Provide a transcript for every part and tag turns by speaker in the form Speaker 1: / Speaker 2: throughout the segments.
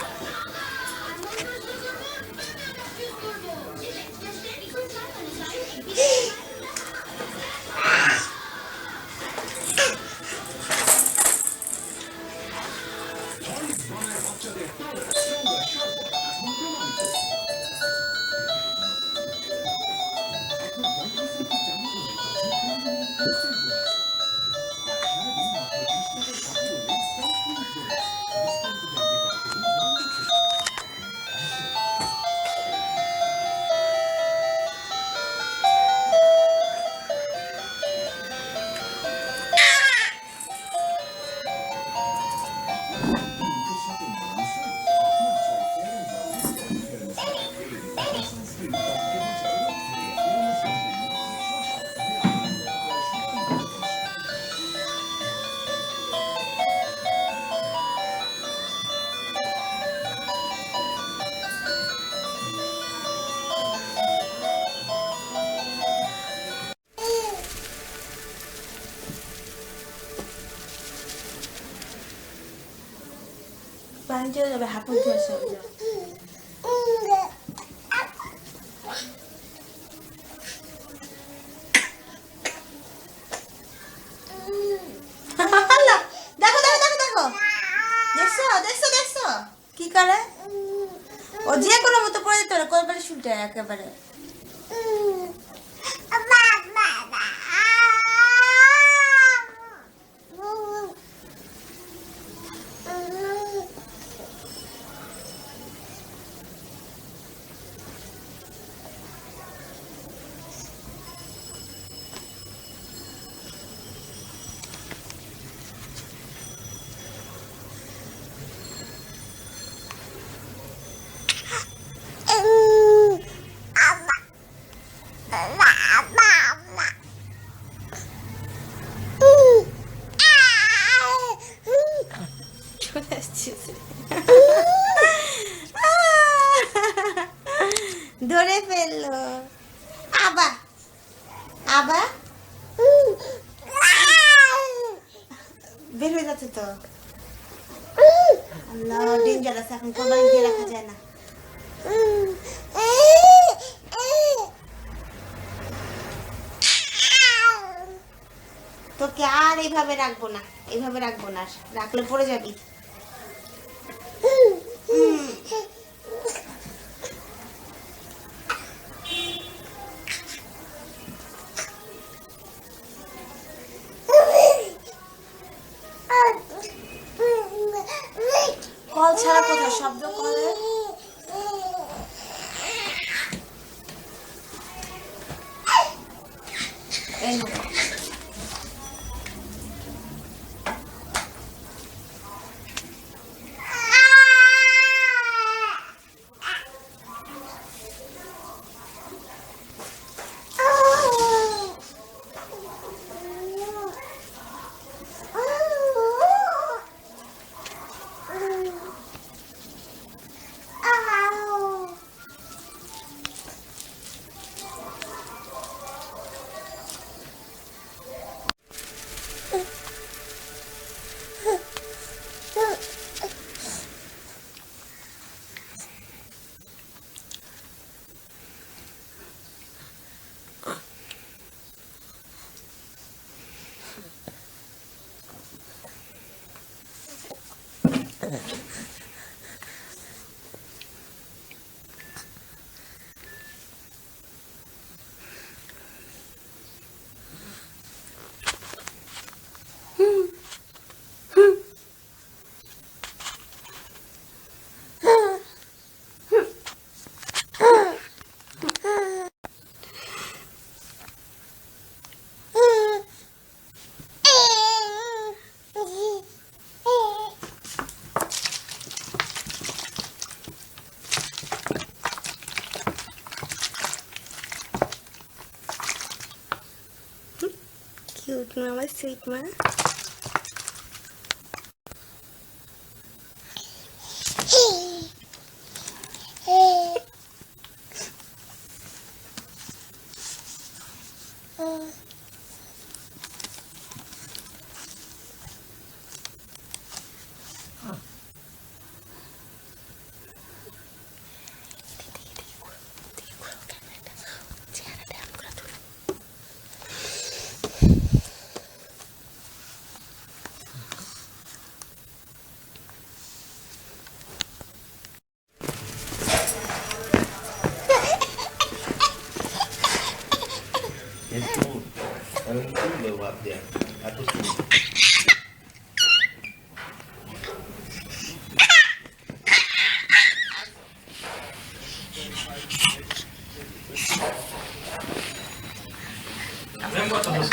Speaker 1: ও
Speaker 2: পানি চলে যাবে হাঁপুর দেখছ কি করে? ও যে কোনো মতো করে দিতে পারে কোরবানি শুনতে একেবারে। ধরে ফেলল। আবার আবার বের হয়ে যাচ্ছে তো। তোকে আর এইভাবে রাখব না এইভাবে রাখব না। রাখলে পড়ে যাবি।
Speaker 3: 哎？フフ。sweet. 全部ってほしい。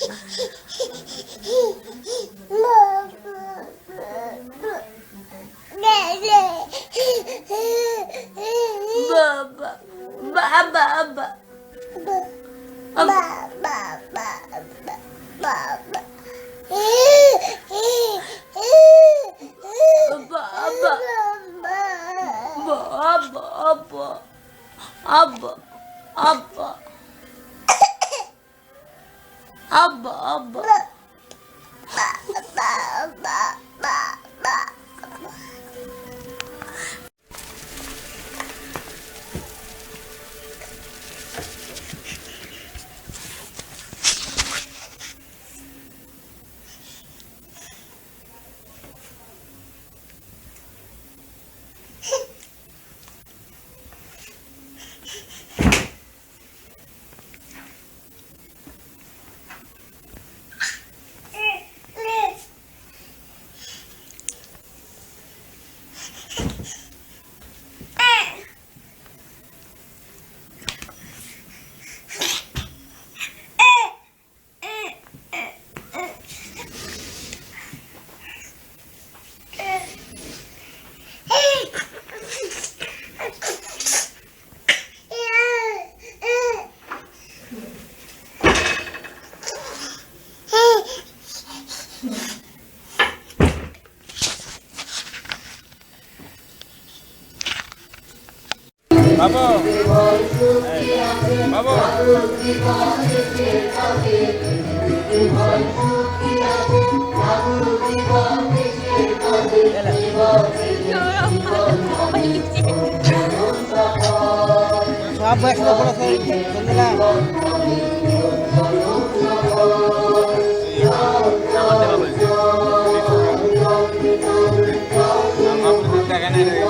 Speaker 3: @노래 Abba abba. Abba abba.
Speaker 2: বাবু। বাবু।
Speaker 4: সব একসাথে পড়েছে বন্ধুরা
Speaker 2: দেখা নাই